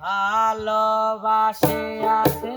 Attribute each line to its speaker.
Speaker 1: ভালোবাসে আছে।